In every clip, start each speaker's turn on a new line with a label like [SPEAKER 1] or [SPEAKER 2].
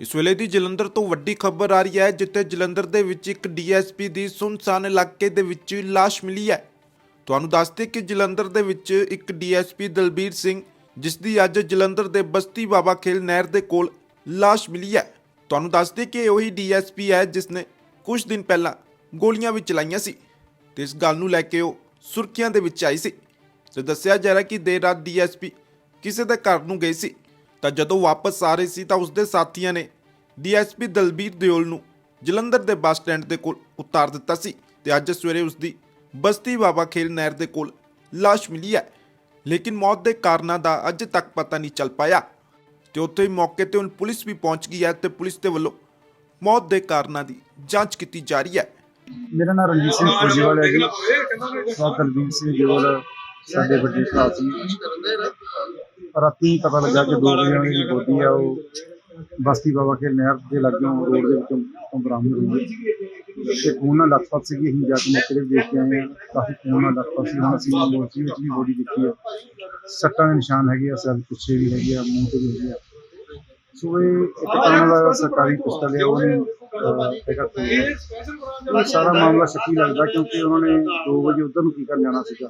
[SPEAKER 1] ਇਸ ਵੇਲੇ ਦੀ ਜਲੰਧਰ ਤੋਂ ਵੱਡੀ ਖਬਰ ਆ ਰਹੀ ਹੈ, ਜਿੱਥੇ ਜਲੰਧਰ ਦੇ ਵਿੱਚ ਇੱਕ ਡੀਐਸਪੀ ਦੀ ਸੁਨਸਾਨ ਇਲਾਕੇ ਦੇ ਵਿੱਚ ਲਾਸ਼ ਮਿਲੀ ਹੈ। ਤੁਹਾਨੂੰ ਦੱਸਦੇ ਕਿ ਜਲੰਧਰ ਦੇ ਵਿੱਚ ਇੱਕ ਡੀਐਸਪੀ ਦਲਬੀਰ ਸਿੰਘ, ਜਿਸ ਦੀ ਅੱਜ ਜਲੰਧਰ ਦੇ ਬਸਤੀ ਬਾਬਾ ਖੇਲ ਨਹਿਰ ਦੇ ਕੋਲ ਲਾਸ਼ ਮਿਲੀ ਹੈ। ਤੁਹਾਨੂੰ ਦੱਸਦੇ ਕਿ ਇਹ ਉਹੀ ਡੀਐਸਪੀ ਹੈ, ਜਿਸ ਨੇ ਕੁਝ ਦਿਨ ਪਹਿਲਾਂ ਗੋਲੀਆਂ ਵੀ ਚਲਾਈਆਂ ਸੀ। ਤੇ ਇਸ ਗੱਲ ਨੂੰ ਲੈ ਕੇ ਉਹ ਸੁਰਖੀਆਂ ਦੇ ਵਿੱਚ ਆਈ ਸੀ। ਤੇ ਦੱਸਿਆ ਜਾ ਰਿਹਾ ਕਿ ਦੇਰ ਰਾਤ ਡੀਐਸਪੀ ਕਿਸੇ ਦੇ ਘਰ ਨੂੰ ਗਏ ਸੀ। ਤਾਂ ਜਦੋਂ ਵਾਪਸ ਆ ਰਹੇ ਸੀ ਤਾਂ ਉਸਦੇ ਸਾਥੀਆਂ ਨੇ ਡੀਐਸਪੀ ਦਲਬੀਰ ਦਿਓਲ ਨੂੰ ਜਲੰਧਰ ਦੇ ਬੱਸ ਸਟੈਂਡ ਦੇ ਕੋਲ ਉਤਾਰ ਦਿੱਤਾ ਸੀ ਤੇ ਅੱਜ ਸਵੇਰੇ ਉਸਦੀ ਬਸਤੀ ਬਾਬਾ ਖੇਲ ਨਹਿਰ ਦੇ ਕੋਲ ਲਾਸ਼ ਮਿਲੀ ਹੈ। ਲੇਕਿਨ ਮੌਤ ਦੇ ਕਾਰਨਾਂ ਦਾ ਅਜੇ ਤੱਕ ਪਤਾ ਨਹੀਂ ਚੱਲ ਪਾਇਆ ਤੇ ਉੱਥੇ ਹੀ ਮੌਕੇ ਤੇ ਹੁਣ ਪੁਲਿਸ ਵੀ ਪਹੁੰਚ ਗਈ ਹੈ ਤੇ ਪੁਲਿਸ ਦੇ ਵੱਲੋਂ ਮੌਤ ਦੇ ਕਾਰਨਾਂ ਦੀ ਜਾਂਚ ਕੀਤੀ ਜਾ ਰਹੀ ਹੈ।
[SPEAKER 2] ਮੇਰਾ ਨਾਮ ਰਣਜੀਤ ਸਿੰਘ ਫੌਜੀਵਾਲ ਹੈ ਜੀ। ਸਵਾਗਤ ਦਲਬੀਰ ਸਿੰਘ ਜੋਲ ਸਾਡੇ ਵੱਡੇ ਭਰਾ ਸੀ ਰਾਤੀ ਪਤਾ ਲੱਗਾ ਕਿ ਦੋ ਵਜੇ ਦੀ ਬੋਡੀ ਆ, ਉਹ ਬਸਤੀ ਬਾਬਾ ਕੇ ਨਹਿਰ ਦੇ ਲਾਗਿਓਂ ਰੋਡ ਦੇ ਵਿੱਚੋਂ ਤੋਂ ਬਰਾਮਦ ਹੋਈ ਹੈ ਤੇ ਖੂਨ ਨਾਲ ਲੱਥਪੱਥ ਸੀਗੀ, ਅਸੀਂ ਜਾ ਕੇ ਮੌਕੇ ਤੇ ਦੇਖ ਕੇ ਆਏ ਹਾਂ ਕਾਫੀ ਖੂਨ ਨਾਲ ਲੱਥਪੱਥ ਸੀ, ਹੁਣ ਅਸੀਂ ਮੋਰਚੀ ਵਿੱਚ ਵੀ ਬੋਡੀ ਦੇਖੀ ਹੈ ਸੱਟਾਂ ਦੇ ਨਿਸ਼ਾਨ ਹੈਗੇ ਆ, ਸਿਰ, ਪਿੱਛੇ ਵੀ ਹੈਗੇ ਆ, ਮੂੰਹ ਤੇ ਵੀ ਹੈਗੇ ਆ। ਸੋ ਇਹ ਇੱਕ ਤਰ੍ਹਾਂ ਦਾ ਸਰਕਾਰੀ ਪਿਸਤਲ ਹੈ ਉਹਨੇ ਅਹ, ਹੈਗਾ ਖੂਨ ਦਾ। ਇਹ ਸਾਰਾ ਮਾਮਲਾ ਸ਼ੱਕੀ ਲੱਗਦਾ ਕਿਉਂਕਿ ਉਹਨਾਂ ਨੇ 2 ਵਜੇ ਉਧਰ ਨੂੰ ਕੀ ਕਰਨ ਜਾਣਾ ਸੀਗਾ।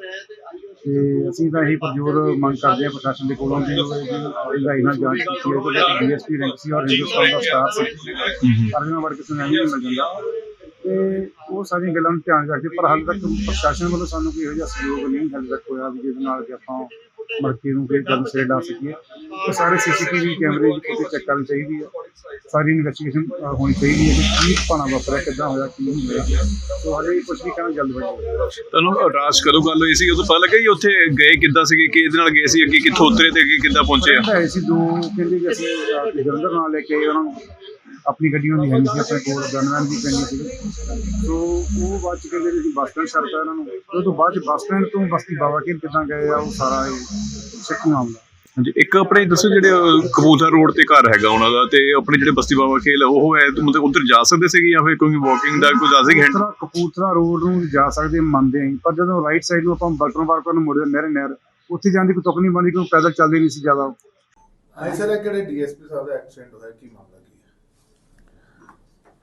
[SPEAKER 2] ਤੇ ਅਸੀਂ ਤਾਂ ਇਹੀ ਪ੍ਰਜੋਰ ਮੰਗ ਕਰਦੇ ਹਾਂ ਪ੍ਰਸ਼ਾਸਨ ਦੇ ਕੋਲੋਂ ਵੀ ਉਹ ਇਹਦੀ ਨਾਲ ਜਾਂਚ ਕੀਤੀ ਹੈ ਕਿ ਡੀਐਸਪੀ ਰੈਂਕ ਸੀ ਔਰ ਹਿੰਦੁਸਤਾਨ ਦਾ ਸਟਾਰ ਸੀ। ਅਰਜਨ ਵੜ ਕਿਸੇ ਨੂੰ ਐਵੇਂ ਨਹੀਂ ਮਿਲ ਜਾਂਦਾ ਤੇ ਉਹ ਸਾਰੀਆਂ ਗੱਲਾਂ ਨੂੰ ਧਿਆਨ 'ਚ ਰੱਖਦੇ ਪਰ ਹਾਲੇ ਤੱਕ ਪ੍ਰਸ਼ਾਸਨ ਵੱਲੋਂ ਸਾਨੂੰ ਕੋਈ ਇਹੋ ਜਿਹਾ ਸਹਿਯੋਗ ਨਹੀਂ ਹਾਲੇ ਤੱਕ ਹੋਇਆ ਵੀ ਜਿਹਦੇ ਨਾਲ ਕਿ ਆਪਾਂ ਮੜਕੇ ਨੂੰ ਕੋਈ ਗੱਲ ਸਿਰੇ ਲਾ ਸਕੀਏ। ਉਹ ਸਾਰੇ ਸੀਸੀਟੀਵੀ ਕੈਮਰੇ ਦੀ ਫੁਟੇਜ ਚੈੱਕ ਕਰਨੀ ਚਾਹੀਦੀ ਹੈ ਸਾਰੀ ਇਨਵੈਸਟੀਗੇਸ਼ਨ ਹੋਣੀ ਚਾਹੀਦੀ ਹੈ ਕਿ ਕੀ ਭਾਣਾ ਵਾਪਰਿਆ ਕਿੱਦਾਂ ਹੋਇਆ ਕੀ ਨਹੀਂ ਹੋਇਆ। ਸੋ ਹਾਲੇ ਕੁਝ ਵੀ ਕਹਿਣਾ ਜਲਦਬਾਜ਼ੀ
[SPEAKER 3] ਤੁਹਾਨੂੰ ਰਾਜ ਕਦੋਂ ਗੱਲ ਹੋਈ ਸੀ ਉਦੋਂ ਪਤਾ ਲੱਗਾ ਕਿ ਉੱਥੇ ਗਏ ਕਿੱਦਾਂ ਸੀਗੇ ਕਿ ਇਹਦੇ ਨਾਲ ਗਏ ਸੀ ਅੱਗੇ ਕਿੱਥੋਂ ਉਤਰੇ ਤੇ ਅੱਗੇ ਕਿੱਦਾਂ ਪਹੁੰਚੇ ਆ?
[SPEAKER 2] ਫਰੈਂਡ ਆਏ ਸੀ ਦੋ ਕਹਿੰਦੇ ਕਿ ਅਸੀਂ ਜਲੰਧਰ ਨਾਲ ਲੈ ਕੇ ਉਹਨਾਂ ਨੂੰ। ਆਪਣੀ ਗੱਡੀ ਉਹਨਾਂ ਦੀ ਹੈ ਨਹੀਂ ਸੀ ਆਪਣੇ ਕੋਲ ਗਨਮੈਨ ਵੀ ਪੈਣੀ ਸੀ ਸੋ ਉਹ ਬਾਅਦ ਚ ਕਹਿੰਦੇ ਵੀ ਅਸੀਂ ਬੱਸ ਸਟੈਂਡ ਛੱਡਤਾ ਇਹਨਾਂ ਨੂੰ। ਉਹ ਤੋਂ ਬਾਅਦ ਚ ਬੱਸ ਸਟੈਂਡ ਤੋਂ ਬਸਤੀ ਬਾਬਾ ਕੇ ਕਿੱਦਾਂ ਗਏ ਆ ਉਹ ਸਾਰਾ ਇਹ ਸ਼ੱਕੀ ਮਾਮਲਾ
[SPEAKER 3] ਹਾਂਜੀ ਇੱਕ ਆਪਣੇ ਦੱਸੋ ਜਿਹੜੇ ਕਪੂਰਥਲਾ ਰੋਡ ਤੇ ਘਰ ਹੈਗਾ ਉਹਨਾਂ ਦਾ ਤੇ ਆਪਣੇ ਜਿਹੜੇ ਬਸਤੀ ਬਾਬਾ ਖੇਲ ਉਹ ਹੈ ਤੇ ਮਤਲਬ ਉਧਰ ਜਾ ਸਕਦੇ ਸੀਗੇ ਜਾਂ ਫਿਰ ਕੋਈ ਵਾਕਿੰਗ ਦਾ ਕੋਈ ਦੱਸ ਹੈਂਡ
[SPEAKER 2] ਕਪੂਰਥਲਾ ਕਪੂਰਥਲਾ ਰੋਡ ਨੂੰ ਜਾ ਸਕਦੇ ਮੰਨਦੇ ਆਂ ਪਰ ਜਦੋਂ ਰਾਈਟ ਸਾਈਡ ਨੂੰ ਆਪਾਂ ਬਟਨ ਵਾਰਕਰ ਨੂੰ ਮੁੜਦੇ ਨਹਿਰ ਨਹਿਰ ਉੱਥੇ ਜਾਣ ਦੀ ਕੋਈ ਤੁਕ ਨਹੀਂ ਬਣਦੀ ਕਿਉਂਕਿ ਪੈਦਲ ਚੱਲਦੇ ਨਹੀਂ ਸੀ ਜ਼ਿਆਦਾ।
[SPEAKER 4] ਹਾਂਜੀ ਸਰ ਇਹ ਕਿਹੜੇ ਡੀਐਸਪੀ ਸਾਹਿਬ ਦਾ ਐਕਸੀਡੈਂਟ ਹੋਇਆ? ਕੀ ਮਾਮਲਾ ਕੀ ਹੈ?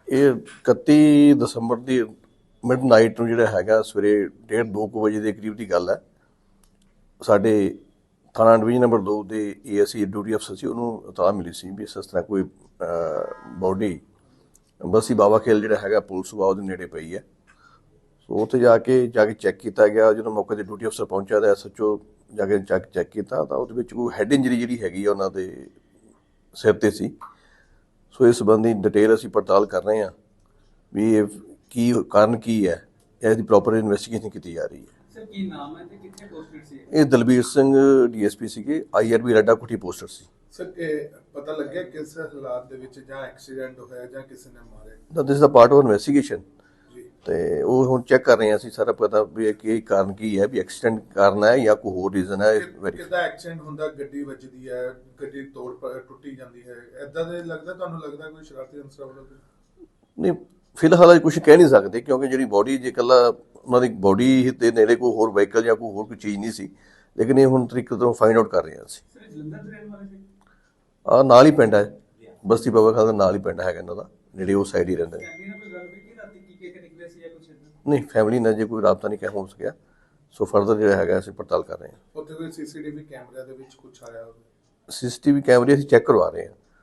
[SPEAKER 5] ਇਹ 31 ਦਸੰਬਰ ਦੀ ਮਿਡਨਾਈਟ ਨੂੰ ਜਿਹੜਾ ਹੈਗਾ, ਸਵੇਰੇ 1:30 2 ਵਜੇ ਦੇ ਕਰੀਬ ਦੀ ਗੱਲ ਹੈ। ਸਾਡੇ ਥਾਣਾ ਡਿਵੀਜ਼ਨ ਨੰਬਰ 2 ਦੇ ਏਐਸਸੀ ਡਿਊਟੀ ਅਫਸਰ ਸੀ, ਉਹਨੂੰ ਇਤਲਾਹ ਮਿਲੀ ਸੀ ਵੀ ਇਸ ਤਰ੍ਹਾਂ ਕੋਈ ਬੋਡੀ ਬਸੀ ਬਾਬਾ ਖੇਲ ਜਿਹੜਾ ਹੈਗਾ, ਪੁਲਿਸ ਵਾ ਉਹਦੇ ਨੇੜੇ ਪਈ ਹੈ। ਸੋ ਉੱਥੇ ਜਾ ਕੇ ਜਾ ਕੇ ਚੈੱਕ ਕੀਤਾ ਗਿਆ। ਜਦੋਂ ਮੌਕੇ ਤੇ ਡਿਊਟੀ ਅਫਸਰ ਪਹੁੰਚਿਆ ਤਾਂ ਐਸਐਚਓ ਜਾ ਕੇ ਚੈੱਕ ਚੈੱਕ ਕੀਤਾ ਤਾਂ ਉਹਦੇ ਵਿੱਚ ਕੋਈ ਹੈਡ ਇੰਜਰੀ ਜਿਹੜੀ ਹੈਗੀ ਆ, ਉਹਨਾਂ ਦੇ ਸਿਰ ਤੇ ਸੀ। ਸੋ ਇਸ ਸੰਬੰਧੀ ਡਿਟੇਲ ਅਸੀਂ ਪੜਤਾਲ ਕਰ ਰਹੇ ਹਾਂ ਵੀ ਇਹ ਕੀ ਕਾਰਨ ਕੀ ਹੈ ਇਹਦੀ ਪ੍ਰੋਪਰ ਇਨਵੈਸਟੀਗੇਸ਼ਨ ਕੀਤੀ ਜਾ ਰਹੀ ਹੈ।
[SPEAKER 6] ਸਰ ਕੀ ਨਾਮ ਹੈ ਤੇ ਕਿੱਥੇ ਪੋਸਟਡ ਸੀ
[SPEAKER 5] ਇਹ? ਦਲਬੀਰ ਸਿੰਘ ਡੀਐਸਪੀ ਸੀਗੇ ਆਈਆਰਬੀ ਰੱਡਾ ਕੁੱਟੀ ਪੋਸਟਰ ਸੀ।
[SPEAKER 4] ਸਰ ਇਹ ਪਤਾ ਲੱਗਿਆ ਕਿਸ ਹਾਲਾਤ ਦੇ ਵਿੱਚ ਜਾਂ ਐਕਸੀਡੈਂਟ ਹੋਇਆ ਜਾਂ ਕਿਸੇ ਨੇ ਮਾਰਿਆ?
[SPEAKER 5] ਤਾਂ ਦਿਸ ਦਾ ਪਾਰਟ ਆਫ ਇਨਵੈਸਟੀਗੇਸ਼ਨ ਤੇ ਉਹ ਹੁਣ ਚੈੱਕ ਕਰ ਰਹੇ ਹਾਂ ਅਸੀਂ ਸਾਰਾ ਪਤਾ ਵੀ ਇਹ ਕੀ ਕਾਰਨ ਕੀ ਹੈ ਵੀ ਐਕਸੀਡੈਂਟ ਕਾਰਨ ਹੈ ਜਾਂ ਕੋਈ ਹੋਰ ਰੀਜ਼ਨ ਹੈ
[SPEAKER 4] ਕਿੱਦਾਂ ਐਕਸੀਡੈਂਟ ਹੁੰਦਾ ਗੱਡੀ ਵੱਜਦੀ ਹੈ ਗੱਡੀ ਤੋੜ ਟੁੱਟੀ ਜਾਂਦੀ ਹੈ ਐਦਾਂ ਦੇ ਲੱਗਦਾ ਤੁਹਾਨੂੰ ਲੱਗਦਾ ਕੋਈ ਸ਼ਰਾਰਤੀ ਅੰਸਰ ਵੱਲੋਂ?
[SPEAKER 5] ਨਹੀਂ ਫਿਲਹਾਲ ਕੁਝ ਕਹਿ ਨਹੀਂ ਸਕਦੇ ਕਿਉਂਕਿ ਜਿਹੜੀ ਬੋਡੀ ਜੇ ਇਕੱਲਾ ਉਹਨਾਂ ਦੀ ਬੋਡੀ ਦੇ ਨੇੜੇ ਕੋਈ ਹੋਰ ਵਹੀਕਲ ਜਾਂ ਕੋਈ ਹੋਰ ਕੋਈ ਚੀਜ਼ ਨਹੀਂ ਸੀ ਲੇਕਿਨ ਇਹ ਹੁਣ ਤਰੀਕੇ ਤੋਂ ਫਾਈਂਡ ਆਊਟ ਕਰ ਰਹੇ ਹਾਂ ਅਸੀਂ।
[SPEAKER 6] ਸਰ ਜਲੰਧਰ ਦੇ ਰਹਿਣ ਵਾਲੇ ਸੀ?
[SPEAKER 5] ਆ ਨਾਲ ਹੀ ਪਿੰਡ ਹੈ ਬਸਤੀ ਬਾਬਾ ਖਾਨ ਦਾ ਨਾਲ ਹੀ ਪਿੰਡ ਹੈਗਾ ਇਹਨਾਂ ਦਾ ਜਿਹੜੇ ਉਹ ਸਾਈਡ ਹੀ ਰਹਿੰਦੇ ਨੇ
[SPEAKER 6] ਫੈਮਿਲੀ ਨਾਲ ਕੋਈ ਗੱਲ ਹੋਈ ਕਿ ਰਾਤੀ ਕੀ ਕਹਿ ਕੇ ਨਿਕਲੇ ਸੀ ਜਾਂ ਕੁਛ ਏਦਾਂ
[SPEAKER 5] ਨਹੀਂ ਫੈਮਿਲੀ ਨਾਲ ਜੇ ਕੋਈ ਰਾਬਤਾ ਨਹੀਂ ਕਹਿ ਹੋ ਸਕਿਆ। ਸੋ ਫਰਦਰ ਜਿਹੜਾ ਹੈਗਾ ਅਸੀਂ ਪੜਤਾਲ ਕਰ ਰਹੇ ਹਾਂ।
[SPEAKER 4] ਉੱਥੇ ਕੋਈ ਸੀਸੀਟੀਵੀ ਕੈਮਰਿਆਂ ਦੇ ਵਿੱਚ ਕੁਝ ਆਇਆ ਹੋਵੇ?
[SPEAKER 5] ਸੀਸੀਟੀਵੀ ਕੈਮਰੇ ਅਸੀਂ ਚੈੱਕ ਕਰਵਾ ਰਹੇ ਹਾਂ।